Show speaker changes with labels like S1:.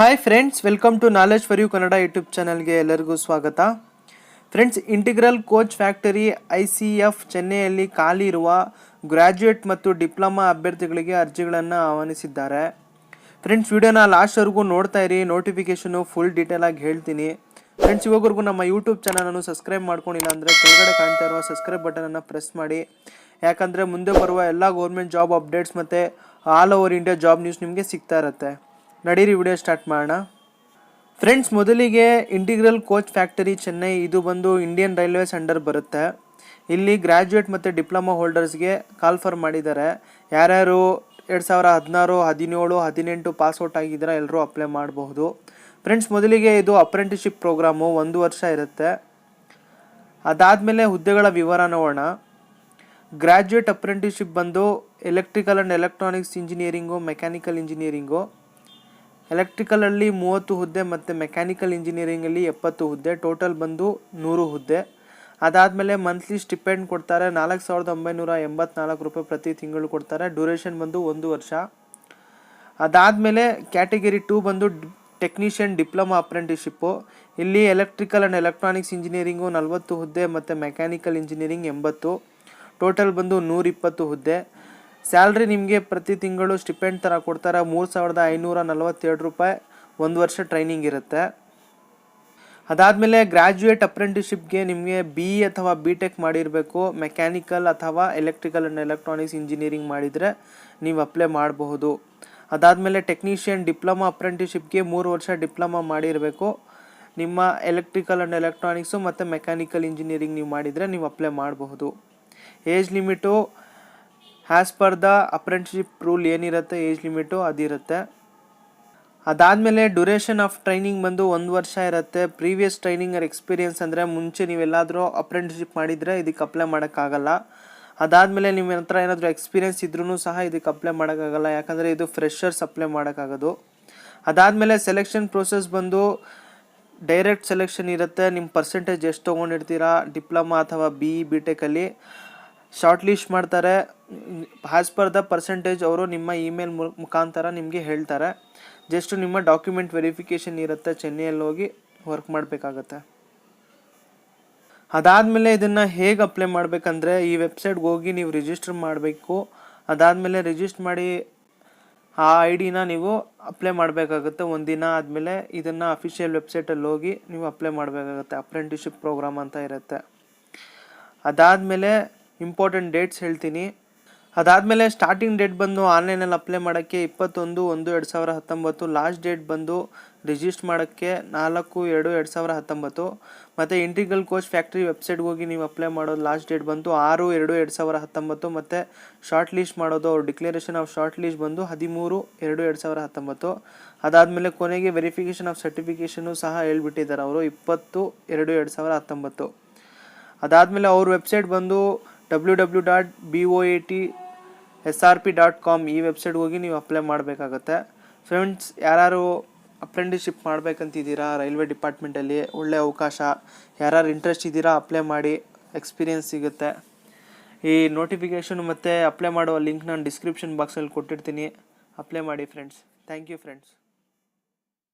S1: Hi friends welcome to knowledge for you Kannada YouTube ಚಾನಲ್ಗೆ ಎಲ್ಲರಿಗೂ ಸ್ವಾಗತ. Friends integral coach factory I C F ಚೆನ್ನೈಯಲ್ಲಿ ಖಾಲಿ ಇರುವ graduate ಮತ್ತು ಡಿಪ್ಲೊಮಾ ಅಭ್ಯರ್ಥಿಗಳಿಗೆ ಅರ್ಜಿಗಳನ್ನು ಆಹ್ವಾನಿಸಿದ್ದಾರೆ. ಫ್ರೆಂಡ್ಸ್ ವಿಡಿಯೋನ ಲಾಸ್ಟ್ವರೆಗೂ ನೋಡ್ತಾ ಇರಿ ನೋಟಿಫಿಕೇಷನು ಫುಲ್ ಡೀಟೇಲಾಗಿ ಹೇಳ್ತೀನಿ. ಫ್ರೆಂಡ್ಸ್ ಇವಾಗವರೆಗೂ ನಮ್ಮ ಯೂಟ್ಯೂಬ್ ಚಾನಲನ್ನು ಸಬ್ಸ್ಕ್ರೈಬ್ ಮಾಡ್ಕೊಂಡಿಲ್ಲ ಅಂದರೆ ಕೆಳಗಡೆ ಕಾಣ್ತಾ ಇರುವ ಸಬ್ಸ್ಕ್ರೈಬ್ ಬಟನನ್ನು ಪ್ರೆಸ್ ಮಾಡಿ. ಯಾಕಂದರೆ ಮುಂದೆ ಬರುವ ಎಲ್ಲ ಗೌರ್ಮೆಂಟ್ ಜಾಬ್ ಅಪ್ಡೇಟ್ಸ್ ಮತ್ತು all over India job news ನಿಮಗೆ ಸಿಗ್ತಾ ಇರುತ್ತೆ. ನಡೀರಿ, ವಿಡಿಯೋ ಸ್ಟಾರ್ಟ್ ಮಾಡೋಣ. ಫ್ರೆಂಡ್ಸ್ ಮೊದಲಿಗೆ ಇಂಟಿಗ್ರಲ್ ಕೋಚ್ ಫ್ಯಾಕ್ಟರಿ ಚೆನ್ನೈ ಇದು ಬಂದು ಇಂಡಿಯನ್ ರೈಲ್ವೇಸ್ ಅಂಡರ್ ಬರುತ್ತೆ. ಇಲ್ಲಿ ಗ್ರ್ಯಾಜುಯೇಟ್ ಮತ್ತು ಡಿಪ್ಲೊಮಾ ಹೋಲ್ಡರ್ಸ್ಗೆ ಕಾಲ್ಫರ್ ಮಾಡಿದ್ದಾರೆ. ಯಾರ್ಯಾರು ಎರಡು ಸಾವಿರ ಹದಿನಾರು, ಹದಿನೇಳು, ಹದಿನೆಂಟು ಪಾಸ್ಔಟ್ ಆಗಿದ್ದೀರಾ ಎಲ್ಲರೂ ಅಪ್ಲೈ ಮಾಡಬಹುದು. ಫ್ರೆಂಡ್ಸ್ ಮೊದಲಿಗೆ ಇದು ಅಪ್ರೆಂಟಿಶಿಪ್ ಪ್ರೋಗ್ರಾಮು ಒಂದು ವರ್ಷ ಇರುತ್ತೆ. ಅದಾದಮೇಲೆ ಹುದ್ದೆಗಳ ವಿವರ ನೋಡೋಣ. ಗ್ರ್ಯಾಜುಯೇಟ್ ಅಪ್ರೆಂಟಿಶಿಪ್ ಬಂದು electrical and electronics engineering mechanical engineering ಎಲೆಕ್ಟ್ರಿಕಲಲ್ಲಿ ಮೂವತ್ತು ಹುದ್ದೆ ಮತ್ತು ಮೆಕ್ಯಾನಿಕಲ್ ಇಂಜಿನಿಯರಿಂಗಲ್ಲಿ ಎಪ್ಪತ್ತು ಹುದ್ದೆ ಟೋಟಲ್ ಬಂದು ನೂರು ಹುದ್ದೆ. ಅದಾದಮೇಲೆ ಮಂತ್ಲಿ ಸ್ಟಿಪೆಂಡ್ ಕೊಡ್ತಾರೆ ನಾಲ್ಕು ಸಾವಿರದ ಒಂಬೈನೂರ ಎಂಬತ್ನಾಲ್ಕು ರೂಪಾಯಿ ಪ್ರತಿ ತಿಂಗಳು ಕೊಡ್ತಾರೆ. ಡ್ಯೂರೇಷನ್ ಬಂದು ಒಂದು ವರ್ಷ. ಅದಾದಮೇಲೆ ಕ್ಯಾಟಗರಿ ಟೂ ಬಂದು ಟೆಕ್ನಿಷಿಯನ್ ಡಿಪ್ಲೊಮಾ ಅಪ್ರೆಂಟಿಶಿಪ್ಪು ಇಲ್ಲಿ ಎಲೆಕ್ಟ್ರಿಕಲ್ ಆ್ಯಂಡ್ ಎಲೆಕ್ಟ್ರಾನಿಕ್ಸ್ ಇಂಜಿನಿಯರಿಂಗು ನಲವತ್ತು ಹುದ್ದೆ ಮತ್ತು ಮೆಕ್ಯಾನಿಕಲ್ ಇಂಜಿನಿಯರಿಂಗ್ ಎಂಬತ್ತು. ಟೋಟಲ್ ಬಂದು ನೂರಿಪ್ಪತ್ತು ಹುದ್ದೆ. ಸ್ಯಾಲ್ರಿ ನಿಮಗೆ ಪ್ರತಿ ತಿಂಗಳು ಸ್ಟಿಪೆಂಡ್ ಥರ ಕೊಡ್ತಾರೆ. ಮೂರು ಸಾವಿರದ ಐನೂರ ನಲವತ್ತೆರಡು ರೂಪಾಯಿ ಒಂದು ವರ್ಷ ಟ್ರೈನಿಂಗ್ ಇರುತ್ತೆ. ಅದಾದಮೇಲೆ ಗ್ರ್ಯಾಜುಯೇಟ್ ಅಪ್ರೆಂಟಿಶಿಪ್ಗೆ ನಿಮಗೆ ಬಿ ಇ ಅಥವಾ ಬಿ ಟೆಕ್ ಮಾಡಿರಬೇಕು. ಮೆಕ್ಯಾನಿಕಲ್ ಅಥವಾ ಎಲೆಕ್ಟ್ರಿಕಲ್ ಆ್ಯಂಡ್ ಎಲೆಕ್ಟ್ರಾನಿಕ್ಸ್ ಇಂಜಿನಿಯರಿಂಗ್ ಮಾಡಿದರೆ ನೀವು ಅಪ್ಲೈ ಮಾಡಬಹುದು. ಅದಾದಮೇಲೆ ಟೆಕ್ನಿಷಿಯನ್ ಡಿಪ್ಲೊಮಾ ಅಪ್ರೆಂಟಿಶಿಪ್ಗೆ ಮೂರು ವರ್ಷ ಡಿಪ್ಲೊಮಾ ಮಾಡಿರಬೇಕು. ನಿಮ್ಮ ಎಲೆಕ್ಟ್ರಿಕಲ್ ಆ್ಯಂಡ್ ಎಲೆಕ್ಟ್ರಾನಿಕ್ಸು ಮತ್ತು ಮೆಕ್ಯಾನಿಕಲ್ ಇಂಜಿನಿಯರಿಂಗ್ ನೀವು ಮಾಡಿದರೆ ನೀವು ಅಪ್ಲೈ ಮಾಡಬಹುದು. Age limit as per the apprenticeship rule ಏನಿರುತ್ತೆ ಏಜ್ ಲಿಮಿಟು ಅದಿರುತ್ತೆ. ಅದಾದಮೇಲೆ ಡ್ಯೂರೇಷನ್ ಆಫ್ ಟ್ರೈನಿಂಗ್ ಬಂದು ಒಂದು ವರ್ಷ ಇರುತ್ತೆ. ಪ್ರೀವಿಯಸ್ ಟ್ರೈನಿಂಗ್ ಆರ್ ಎಕ್ಸ್ಪೀರಿಯನ್ಸ್ ಅಂದರೆ ಮುಂಚೆ ನೀವೆಲ್ಲಾದರೂ ಅಪ್ರೆಂಟಿಶಿಪ್ ಮಾಡಿದರೆ ಇದಕ್ಕೆ ಅಪ್ಲೈ ಮಾಡೋಕ್ಕಾಗಲ್ಲ. ಅದಾದಮೇಲೆ ನಿಮ್ಮ ಹತ್ರ ಏನಾದರೂ ಎಕ್ಸ್ಪೀರಿಯನ್ಸ್ ಇದ್ರೂ ಸಹ ಇದಕ್ಕೆ ಅಪ್ಲೈ ಮಾಡೋಕ್ಕಾಗಲ್ಲ. ಯಾಕಂದರೆ ಇದು ಫ್ರೆಷರ್ಸ್ ಅಪ್ಲೈ ಮಾಡೋಕ್ಕಾಗೋದು. ಅದಾದಮೇಲೆ ಸೆಲೆಕ್ಷನ್ ಪ್ರೋಸೆಸ್ ಬಂದು ಡೈರೆಕ್ಟ್ ಸೆಲೆಕ್ಷನ್ ಇರುತ್ತೆ. ನಿಮ್ಮ ಪರ್ಸೆಂಟೇಜ್ ಎಷ್ಟು ತೊಗೊಂಡಿರ್ತೀರಾ? ಡಿಪ್ಲೊಮಾ ಅಥವಾ ಬಿ ಇ ಬಿ ಟೆಕಲ್ಲಿ ಶಾರ್ಟ್ ಲಿಸ್ಟ್ ಮಾಡ್ತಾರೆ. ಆ್ಯಸ್ ಪರ್ ದ ಪರ್ಸೆಂಟೇಜ್ ಅವರು ನಿಮ್ಮ ಇಮೇಲ್ ಮುಖಾಂತರ ನಿಮಗೆ ಹೇಳ್ತಾರೆ. ಜಸ್ಟ್ ನಿಮ್ಮ ಡಾಕ್ಯುಮೆಂಟ್ ವೆರಿಫಿಕೇಷನ್ ಇರುತ್ತೆ. ಚೆನ್ನೈಯಲ್ಲಿ ಹೋಗಿ ವರ್ಕ್ ಮಾಡಬೇಕಾಗತ್ತೆ. ಅದಾದಮೇಲೆ ಇದನ್ನು ಹೇಗೆ ಅಪ್ಲೈ ಮಾಡಬೇಕಂದ್ರೆ, ಈ ವೆಬ್ಸೈಟ್ಗೆ ಹೋಗಿ ನೀವು ರಿಜಿಸ್ಟರ್ ಮಾಡಬೇಕು. ಅದಾದಮೇಲೆ ರಿಜಿಸ್ಟರ್ ಮಾಡಿ, ಆ ಐ ಡಿನ ನೀವು ಅಪ್ಲೈ ಮಾಡಬೇಕಾಗುತ್ತೆ. ಒಂದಿನ ಆದಮೇಲೆ ಇದನ್ನು ಅಫಿಷಿಯಲ್ ವೆಬ್ಸೈಟಲ್ಲಿ ಹೋಗಿ ನೀವು ಅಪ್ಲೈ ಮಾಡಬೇಕಾಗುತ್ತೆ. ಅಪ್ರೆಂಟಿಶಿಪ್ ಪ್ರೋಗ್ರಾಮ್ ಅಂತ ಇರುತ್ತೆ. ಅದಾದಮೇಲೆ ಇಂಪಾರ್ಟೆಂಟ್ ಡೇಟ್ಸ್ ಹೇಳ್ತೀನಿ. ಅದಾದಮೇಲೆ ಸ್ಟಾರ್ಟಿಂಗ್ ಡೇಟ್ ಬಂದು ಆನ್ಲೈನಲ್ಲಿ ಅಪ್ಲೈ ಮಾಡೋಕ್ಕೆ ಇಪ್ಪತ್ತೊಂದು, ಒಂದು, ಎರಡು ಸಾವಿರ ಹತ್ತೊಂಬತ್ತು ಲಾಸ್ಟ್ ಡೇಟ್ ಬಂದು ರಿಜಿಸ್ಟರ್ ಮಾಡೋಕ್ಕೆ ನಾಲ್ಕು, ಎರಡು ಎರಡು ಸಾವಿರ ಹತ್ತೊಂಬತ್ತು. ಮತ್ತು ಇಂಟಿಗ್ರಲ್ ಕೋಚ್ ಫ್ಯಾಕ್ಟ್ರಿ ವೆಬ್ಸೈಟ್ಗೆ ಹೋಗಿ ನೀವು ಅಪ್ಲೈ ಮಾಡೋದು ಲಾಸ್ಟ್ ಡೇಟ್ ಬಂದು ಆರು, ಎರಡು ಎರಡು ಸಾವಿರ ಹತ್ತೊಂಬತ್ತು ಮತ್ತು ಶಾರ್ಟ್ ಲೀಸ್ಟ್ ಮಾಡೋದು. ಅವ್ರ ಡಿಕ್ಲರೇಷನ್ ಆಫ್ ಶಾರ್ಟ್ ಲೀಸ್ಟ್ ಬಂದು ಹದಿಮೂರು, ಎರಡು ಎರಡು ಸಾವಿರ ಹತ್ತೊಂಬತ್ತು. ಅದಾದಮೇಲೆ ಕೊನೆಗೆ ವೆರಿಫಿಕೇಷನ್ ಆಫ್ ಸರ್ಟಿಫಿಕೇಷನು ಸಹ ಹೇಳ್ಬಿಟ್ಟಿದ್ದಾರೆ ಅವರು. ಇಪ್ಪತ್ತು, ಎರಡು ಎರಡು ಸಾವಿರ ಹತ್ತೊಂಬತ್ತು. ಅದಾದಮೇಲೆ ಅವ್ರ ವೆಬ್ಸೈಟ್ ಬಂದು W W dot B O A T S R P dot com ಈ ವೆಬ್ಸೈಟ್ಗೆ ಹೋಗಿ ನೀವು ಅಪ್ಲೈ ಮಾಡಬೇಕಾಗತ್ತೆ. ಫ್ರೆಂಡ್ಸ್ ಯಾರು ಅಪ್ರೆಂಟಿಶಿಪ್ ಮಾಡಬೇಕಂತಿದ್ದೀರಾ ರೈಲ್ವೆ ಡಿಪಾರ್ಟ್ಮೆಂಟಲ್ಲಿ ಒಳ್ಳೆ ಅವಕಾಶ ಯಾರು ಇಂಟ್ರೆಸ್ಟ್ ಇದ್ದೀರಾ ಅಪ್ಲೈ ಮಾಡಿ ಎಕ್ಸ್ಪೀರಿಯನ್ಸ್ ಸಿಗುತ್ತೆ. ಈ ನೋಟಿಫಿಕೇಷನ್ ಮತ್ತು ಅಪ್ಲೈ ಮಾಡುವ ಲಿಂಕ್ ನಾನು ಡಿಸ್ಕ್ರಿಪ್ಷನ್ ಬಾಕ್ಸಲ್ಲಿ ಕೊಟ್ಟಿರ್ತೀನಿ. ಅಪ್ಲೈ ಮಾಡಿ ಫ್ರೆಂಡ್ಸ್ ಥ್ಯಾಂಕ್ ಯು ಫ್ರೆಂಡ್ಸ್